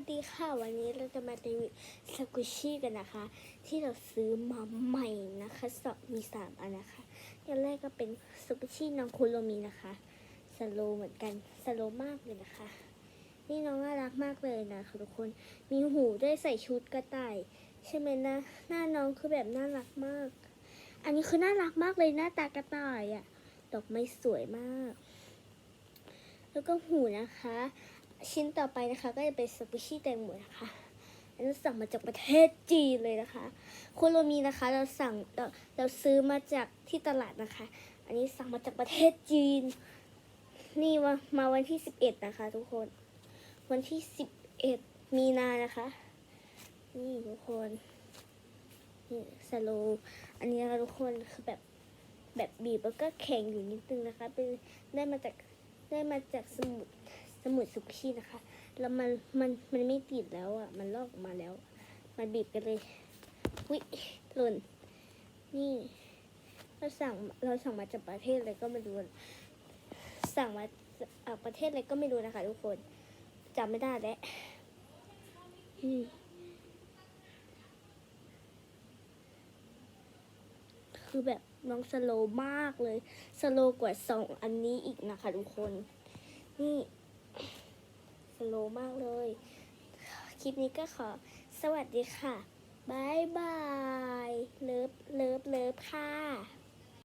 สดีค่ะ วันนี้เราจะมารีวิวสกุชี่กันนะคะ ที่เราซื้อมาใหม่นะคะสองมีสามอันนะคะอันแรกก็เป็นสกุชี่น้องคุโรมีนะคะสโลเหมือนกันสโลมากเลยนะคะ นี่น้องน่ารักมากเลยนะคะทุกคนมีหูด้วยใส่ชุดกระต่าย ใช่ไหมนะหน้าน้องคือแบบน่ารักมาก อันนี้คือน่ารักมากเลยหน้าตากระต่ายอะ่ะดอกไม้สวยมาก แล้วก็หูนะคะ ชิ้นต่อไปนะคะ ก็จะเป็นสกุชี่แตงโมนะคะอันนี้สั่งมาจากประเทศจีนเลยนะคะคุโรมีนะคะเราสั่งเราเราซื้อมาจากที่ตลาดนะคะ อันนี้สั่งมาจากประเทศจีน นี่ว่ามาวันที่สิบเอ็ดนะคะ ทุกคน วันที่สิบเอ็ดมีนานะคะ นี่ทุกคนนี่สโลอันนี้นะคะทุกคนคือแบบแบบบีบแล้วก็แข็งอยู่นิดนึงนะคะ เป็นได้มาจากได้มาจากสมุด สมุดสุกี้นะคะ แล้วมันมันมันไม่ติดแล้วอะ มันลอกออกมาแล้ว มันบีบกันเลยวิหล่น นี่เราสั่งเราสั่งมาจากประเทศอะไรก็ไม่รู้ สั่งมาจากประเทศอะไรก็ไม่รู้นะคะทุกคนจำไม่ได้แล้วนี่คือแบบน้องสโลมากเลย สโลกว่าสองอันนี้อีกนะคะทุกคน นี่ สโลมากเลย คลิปนี้ก็ขอสวัสดีค่ะ บายบาย เลิฟ